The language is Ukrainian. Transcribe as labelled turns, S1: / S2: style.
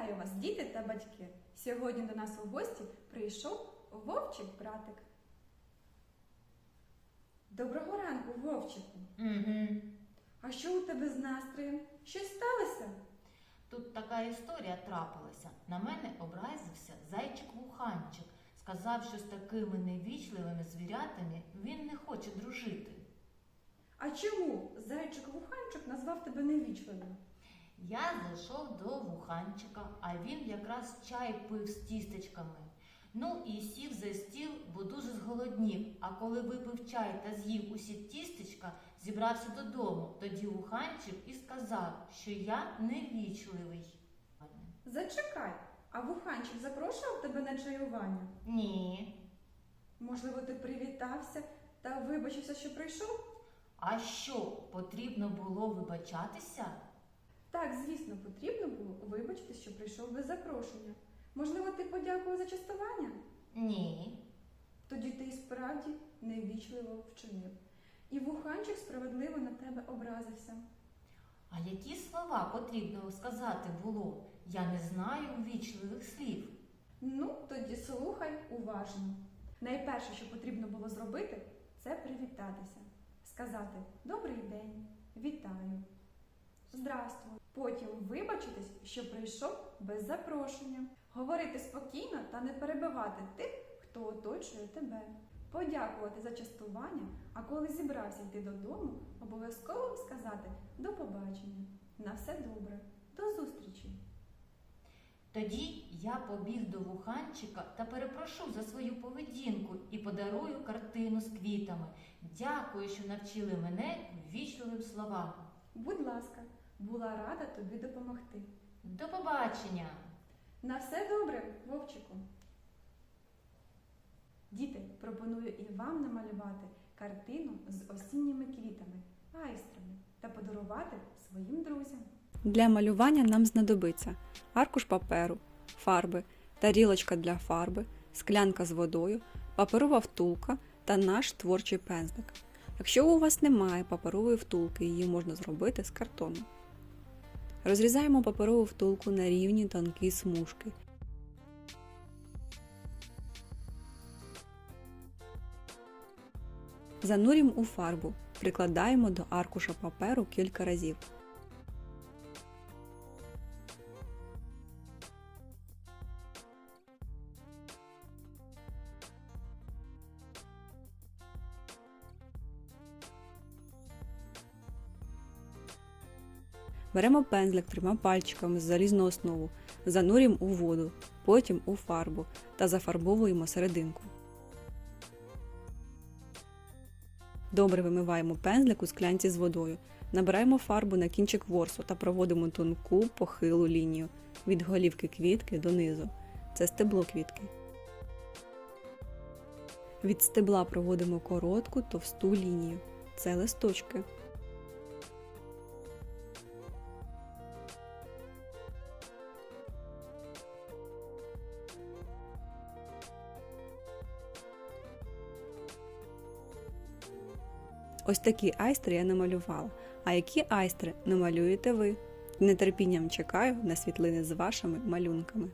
S1: Вітаю вас, діти та батьки! Сьогодні до нас у гості прийшов вовчик братик. Доброго ранку, вовчику!
S2: Угу.
S1: А що у тебе з настроєм? Щось сталося?
S2: Тут така історія трапилася. На мене образився зайчик-вуханчик. Сказав, що з такими невічливими звірятами він не хоче дружити.
S1: А чому зайчик-вуханчик назвав тебе невічливим?
S2: Я зайшов до вуханчика, а він якраз чай пив з тістечками. Ну і сів за стіл, бо дуже зголоднів. А коли випив чай та з'їв усі тістечка, зібрався додому. Тоді вуханчик і сказав, що я невічливий.
S1: Зачекай, а вуханчик запрошував тебе на чаювання?
S2: Ні.
S1: Можливо, ти привітався та вибачився, що прийшов?
S2: А що, потрібно було вибачатися?
S1: Так, звісно, потрібно було вибачити, що прийшов без запрошення. Можливо, ти подякував за частування?
S2: Ні.
S1: Тоді ти і справді невічливо вчинив. І вуханчик справедливо на тебе образився.
S2: А які слова потрібно сказати було? Я не знаю ввічливих слів.
S1: Ну, тоді слухай уважно. Найперше, що потрібно було зробити, це привітатися. Сказати Добрий день, вітаю, здравствуй. Потім вибачитись, що прийшов без запрошення. Говорити спокійно та не перебивати тих, хто оточує тебе. Подякувати за частування, а коли зібрався йти додому, обов'язково сказати до побачення. На все добре, до зустрічі.
S2: Тоді я побіг до вуханчика та перепрошу за свою поведінку і подарую картину з квітами. Дякую, що навчили мене ввічливим словам.
S1: Будь ласка, була рада тобі допомогти.
S2: До побачення!
S1: На все добре, Вовчику. Діти, пропоную і вам намалювати картину з осінніми квітами, айстрами та подарувати своїм друзям.
S3: Для малювання нам знадобиться аркуш паперу, фарби, тарілочка для фарби, склянка з водою, паперова втулка та наш творчий пензлик. Якщо у вас немає паперової втулки, її можна зробити з картону. Розрізаємо паперову втулку на рівні тонкі смужки. Занурюємо у фарбу, прикладаємо до аркуша паперу кілька разів. Беремо пензлик трьома пальчиками з залізну основу, занурюємо у воду, потім у фарбу та зафарбовуємо серединку. Добре вимиваємо пензлик у склянці з водою. Набираємо фарбу на кінчик ворсу та проводимо тонку похилу лінію від голівки квітки до низу. Це стебло квітки. Від стебла проводимо коротку товсту лінію. Це листочки. Ось такі айстри я намалювала. А які айстри намалюєте ви? Нетерпінням чекаю на світлини з вашими малюнками.